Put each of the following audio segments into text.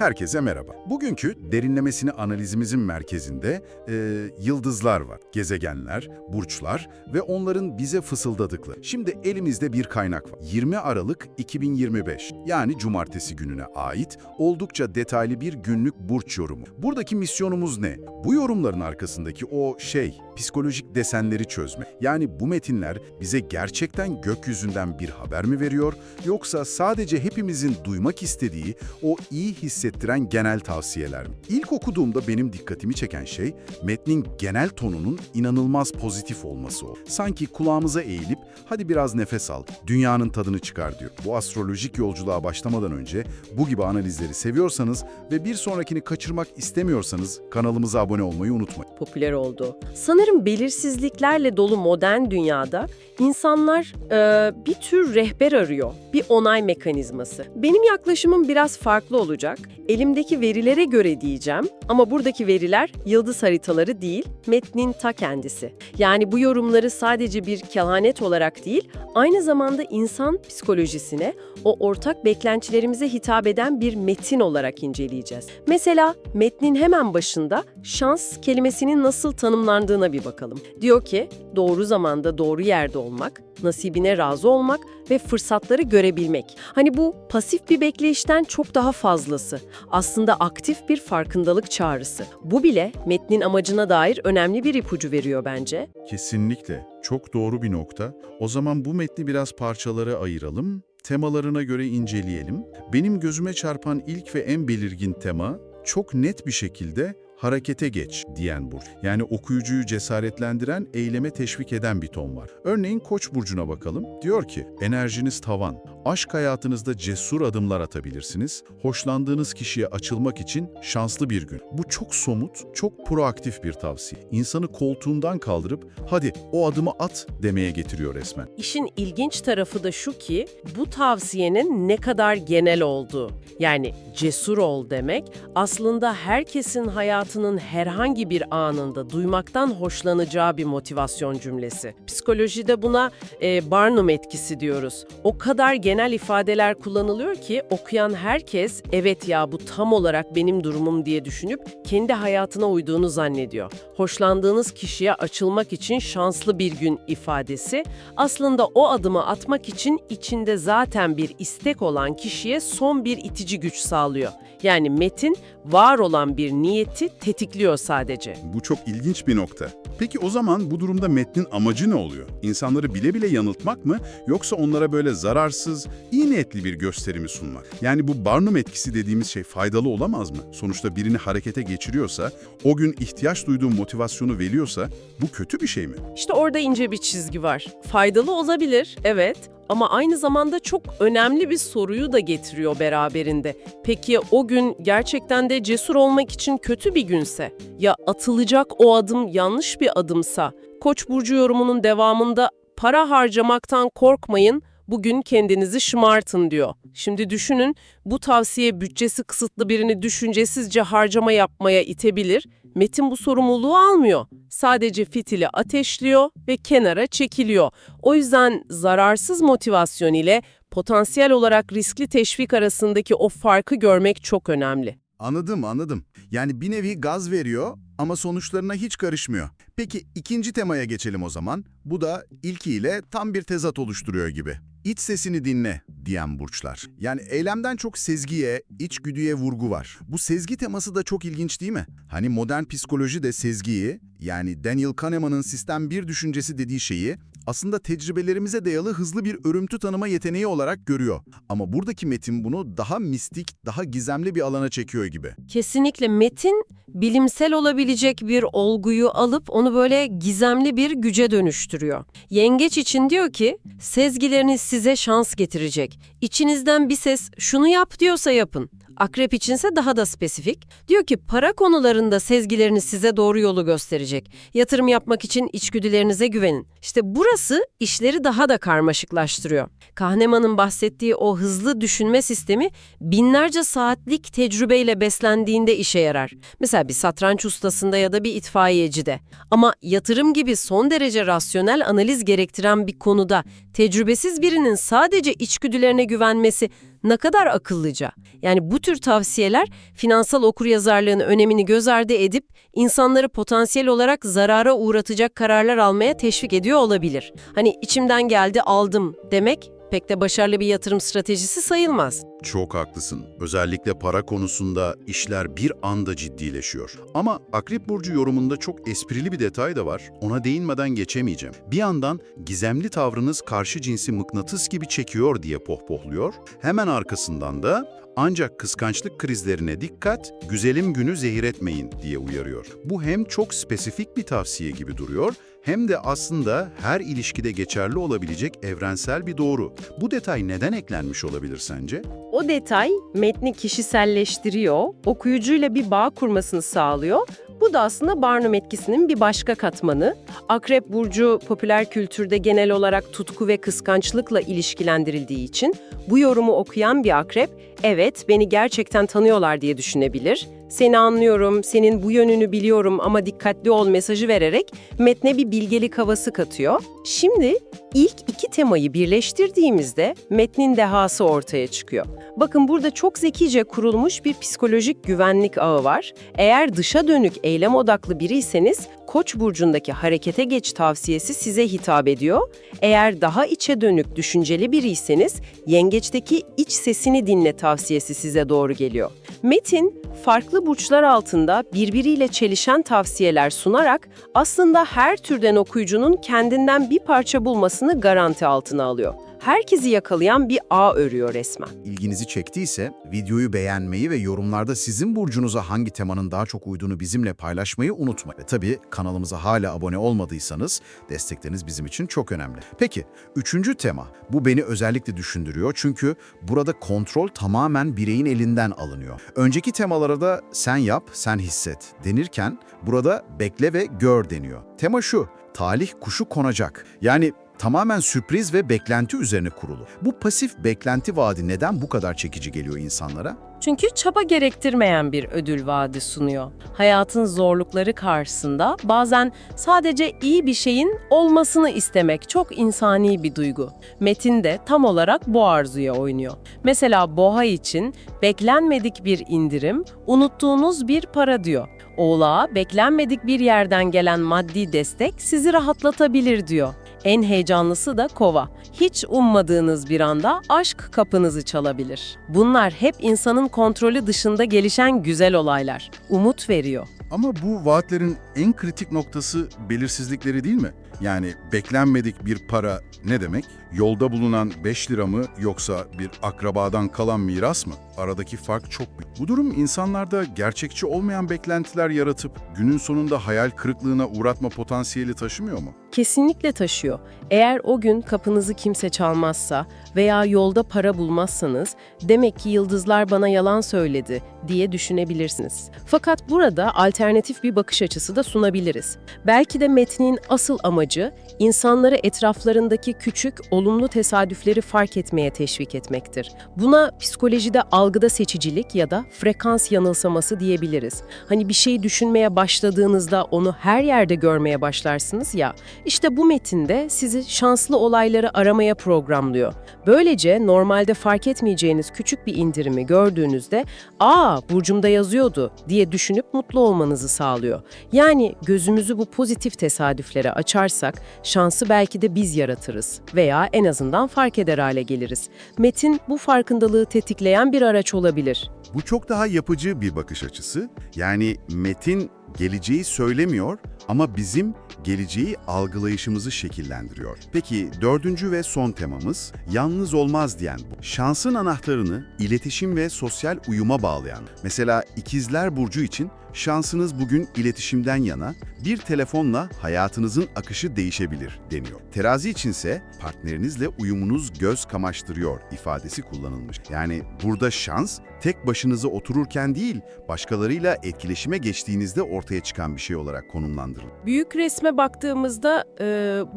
Herkese merhaba. Bugünkü derinlemesini analizimizin merkezinde e, yıldızlar var. Gezegenler, burçlar ve onların bize fısıldadıkları. Şimdi elimizde bir kaynak var. 20 Aralık 2025 yani cumartesi gününe ait oldukça detaylı bir günlük burç yorumu. Buradaki misyonumuz ne? Bu yorumların arkasındaki o şey, psikolojik desenleri çözme. Yani bu metinler bize gerçekten gökyüzünden bir haber mi veriyor yoksa sadece hepimizin duymak istediği o iyi hissettiren genel tavsiyeler? İlk okuduğumda benim dikkatimi çeken şey metnin genel tonunun inanılmaz pozitif olması o. Sanki kulağımıza eğilip hadi biraz nefes al, dünyanın tadını çıkar diyor. Bu astrolojik yolculuğa başlamadan önce bu gibi analizleri seviyorsanız ve bir sonrakini kaçırmak istemiyorsanız kanalımıza abone olmayı unutmayın. popüler oldu. Sanırım belirsizliklerle dolu modern dünyada insanlar e, bir tür rehber arıyor, bir onay mekanizması. Benim yaklaşımım biraz farklı olacak. Elimdeki verilere göre diyeceğim ama buradaki veriler yıldız haritaları değil, metnin ta kendisi. Yani bu yorumları sadece bir kehanet olarak değil, aynı zamanda insan psikolojisine, o ortak beklentilerimize hitap eden bir metin olarak inceleyeceğiz. Mesela metnin hemen başında şans kelimesinin nasıl tanımlandığına bir bakalım. Diyor ki doğru zamanda doğru yerde olmak, nasibine razı olmak ve fırsatları görebilmek. Hani bu pasif bir bekleyişten çok daha fazlası. Aslında aktif bir farkındalık çağrısı. Bu bile metnin amacına dair önemli bir ipucu veriyor bence. Kesinlikle. Çok doğru bir nokta. O zaman bu metni biraz parçalara ayıralım, temalarına göre inceleyelim. Benim gözüme çarpan ilk ve en belirgin tema çok net bir şekilde harekete geç diyen burç. Yani okuyucuyu cesaretlendiren, eyleme teşvik eden bir ton var. Örneğin Koç burcuna bakalım. Diyor ki, enerjiniz tavan. Aşk hayatınızda cesur adımlar atabilirsiniz. Hoşlandığınız kişiye açılmak için şanslı bir gün. Bu çok somut, çok proaktif bir tavsiye. İnsanı koltuğundan kaldırıp hadi o adımı at demeye getiriyor resmen. İşin ilginç tarafı da şu ki bu tavsiyenin ne kadar genel olduğu. Yani cesur ol demek aslında herkesin hayatının herhangi bir anında duymaktan hoşlanacağı bir motivasyon cümlesi. Psikolojide buna e, Barnum etkisi diyoruz. O kadar genel ifadeler kullanılıyor ki okuyan herkes evet ya bu tam olarak benim durumum diye düşünüp kendi hayatına uyduğunu zannediyor. Hoşlandığınız kişiye açılmak için şanslı bir gün ifadesi aslında o adımı atmak için içinde zaten bir istek olan kişiye son bir itici güç sağlıyor. Yani metin var olan bir niyeti tetikliyor sadece. Bu çok ilginç bir nokta. Peki o zaman bu durumda metnin amacı ne oluyor? İnsanları bile bile yanıltmak mı yoksa onlara böyle zararsız, iyi niyetli bir gösterimi sunmak? Yani bu Barnum etkisi dediğimiz şey faydalı olamaz mı? Sonuçta birini harekete geçiriyorsa, o gün ihtiyaç duyduğu motivasyonu veriyorsa bu kötü bir şey mi? İşte orada ince bir çizgi var. Faydalı olabilir, evet. Ama aynı zamanda çok önemli bir soruyu da getiriyor beraberinde. Peki o gün gerçekten de cesur olmak için kötü bir günse? Ya atılacak o adım yanlış bir adımsa? Koç burcu yorumunun devamında para harcamaktan korkmayın, bugün kendinizi şımartın diyor. Şimdi düşünün bu tavsiye bütçesi kısıtlı birini düşüncesizce harcama yapmaya itebilir. Metin bu sorumluluğu almıyor. Sadece fitili ateşliyor ve kenara çekiliyor. O yüzden zararsız motivasyon ile potansiyel olarak riskli teşvik arasındaki o farkı görmek çok önemli. Anladım, anladım. Yani bir nevi gaz veriyor ama sonuçlarına hiç karışmıyor. Peki ikinci temaya geçelim o zaman. Bu da ilkiyle tam bir tezat oluşturuyor gibi. İç sesini dinle diyen burçlar. Yani eylemden çok sezgiye, içgüdüye vurgu var. Bu sezgi teması da çok ilginç değil mi? Hani modern psikoloji de sezgiyi, yani Daniel Kahneman'ın sistem bir düşüncesi dediği şeyi aslında tecrübelerimize dayalı hızlı bir örüntü tanıma yeteneği olarak görüyor. Ama buradaki metin bunu daha mistik, daha gizemli bir alana çekiyor gibi. Kesinlikle metin bilimsel olabilecek bir olguyu alıp onu böyle gizemli bir güce dönüştürüyor. Yengeç için diyor ki sezgileriniz size şans getirecek. İçinizden bir ses şunu yap diyorsa yapın. Akrep içinse daha da spesifik. Diyor ki para konularında sezgileriniz size doğru yolu gösterecek. Yatırım yapmak için içgüdülerinize güvenin. İşte burası işleri daha da karmaşıklaştırıyor. Kahneman'ın bahsettiği o hızlı düşünme sistemi binlerce saatlik tecrübeyle beslendiğinde işe yarar. Mesela bir satranç ustasında ya da bir itfaiyecide. Ama yatırım gibi son derece rasyonel analiz gerektiren bir konuda tecrübesiz birinin sadece içgüdülerine güvenmesi ne kadar akıllıca. Yani bu tür tavsiyeler finansal okuryazarlığın önemini göz ardı edip insanları potansiyel olarak zarara uğratacak kararlar almaya teşvik ediyor olabilir. Hani içimden geldi aldım demek pek de başarılı bir yatırım stratejisi sayılmaz. Çok haklısın. Özellikle para konusunda işler bir anda ciddileşiyor. Ama Akrep Burcu yorumunda çok esprili bir detay da var. Ona değinmeden geçemeyeceğim. Bir yandan gizemli tavrınız karşı cinsi mıknatıs gibi çekiyor diye pohpohluyor. Hemen arkasından da ancak kıskançlık krizlerine dikkat, güzelim günü zehir etmeyin diye uyarıyor. Bu hem çok spesifik bir tavsiye gibi duruyor, hem de aslında her ilişkide geçerli olabilecek evrensel bir doğru. Bu detay neden eklenmiş olabilir sence? O detay metni kişiselleştiriyor, okuyucuyla bir bağ kurmasını sağlıyor. Bu da aslında Barnum etkisinin bir başka katmanı. Akrep Burcu popüler kültürde genel olarak tutku ve kıskançlıkla ilişkilendirildiği için bu yorumu okuyan bir akrep, evet beni gerçekten tanıyorlar diye düşünebilir. Seni anlıyorum, senin bu yönünü biliyorum ama dikkatli ol mesajı vererek metne bir bilgelik havası katıyor. Şimdi ilk iki temayı birleştirdiğimizde metnin dehası ortaya çıkıyor. Bakın burada çok zekice kurulmuş bir psikolojik güvenlik ağı var. Eğer dışa dönük eylem odaklı biriyseniz Koç burcundaki harekete geç tavsiyesi size hitap ediyor. Eğer daha içe dönük düşünceli biriyseniz yengeçteki iç sesini dinle tavsiyesi size doğru geliyor. Metin farklı burçlar altında birbiriyle çelişen tavsiyeler sunarak aslında her türden okuyucunun kendinden bir parça bulmasını garanti altına alıyor. Herkesi yakalayan bir ağ örüyor resmen. İlginizi çektiyse videoyu beğenmeyi ve yorumlarda sizin burcunuza hangi temanın daha çok uyduğunu bizimle paylaşmayı unutmayın. Ve tabii kanalımıza hala abone olmadıysanız destekleriniz bizim için çok önemli. Peki, üçüncü tema. Bu beni özellikle düşündürüyor çünkü burada kontrol tamamen bireyin elinden alınıyor. Önceki temalara da sen yap, sen hisset denirken burada bekle ve gör deniyor. Tema şu, talih kuşu konacak. Yani tamamen sürpriz ve beklenti üzerine kurulu. Bu pasif beklenti vaadi neden bu kadar çekici geliyor insanlara? Çünkü çaba gerektirmeyen bir ödül vaadi sunuyor. Hayatın zorlukları karşısında bazen sadece iyi bir şeyin olmasını istemek çok insani bir duygu. Metin de tam olarak bu arzuya oynuyor. Mesela boğa için beklenmedik bir indirim, unuttuğunuz bir para diyor. Oğlağa beklenmedik bir yerden gelen maddi destek sizi rahatlatabilir diyor. En heyecanlısı da kova. Hiç ummadığınız bir anda aşk kapınızı çalabilir. Bunlar hep insanın kontrolü dışında gelişen güzel olaylar. Umut veriyor. Ama bu vaatlerin en kritik noktası belirsizlikleri değil mi? Yani beklenmedik bir para ne demek? Yolda bulunan 5 lira mı yoksa bir akrabadan kalan miras mı? Aradaki fark çok büyük. Bu durum insanlarda gerçekçi olmayan beklentiler yaratıp günün sonunda hayal kırıklığına uğratma potansiyeli taşımıyor mu? Kesinlikle taşıyor. Eğer o gün kapınızı kimse çalmazsa veya yolda para bulmazsanız demek ki yıldızlar bana yalan söyledi diye düşünebilirsiniz. Fakat burada alternatif bir bakış açısı da sunabiliriz. Belki de metnin asıl amacı insanları etraflarındaki küçük, olumlu tesadüfleri fark etmeye teşvik etmektir. Buna psikolojide algıda seçicilik ya da frekans yanılsaması diyebiliriz. Hani bir şeyi düşünmeye başladığınızda onu her yerde görmeye başlarsınız ya, işte bu metinde sizi şanslı olayları aramaya programlıyor. Böylece normalde fark etmeyeceğiniz küçük bir indirimi gördüğünüzde ''Aa, burcumda yazıyordu.'' diye düşünüp mutlu olmanızı sağlıyor. Yani gözümüzü bu pozitif tesadüflere açarsak şansı belki de biz yaratırız veya en azından fark eder hale geliriz. Metin bu farkındalığı tetikleyen bir araç olabilir. Bu çok daha yapıcı bir bakış açısı. Yani metin geleceği söylemiyor ama bizim geleceği algılayışımızı şekillendiriyor. Peki dördüncü ve son temamız yalnız olmaz diyen bu. Şansın anahtarını iletişim ve sosyal uyuma bağlayan. Mesela ikizler burcu için şansınız bugün iletişimden yana bir telefonla hayatınızın akışı değişebilir deniyor. Terazi içinse partnerinizle uyumunuz göz kamaştırıyor ifadesi kullanılmış. Yani burada şans tek başınıza otururken değil, başkalarıyla etkileşime geçtiğinizde ortaya çıkan bir şey olarak konumlandırılır. Büyük resme baktığımızda e,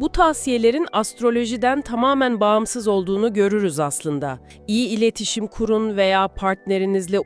bu tavsiyelerin astrolojiden tamamen bağımsız olduğunu görürüz aslında. İyi iletişim kurun veya partnerinizle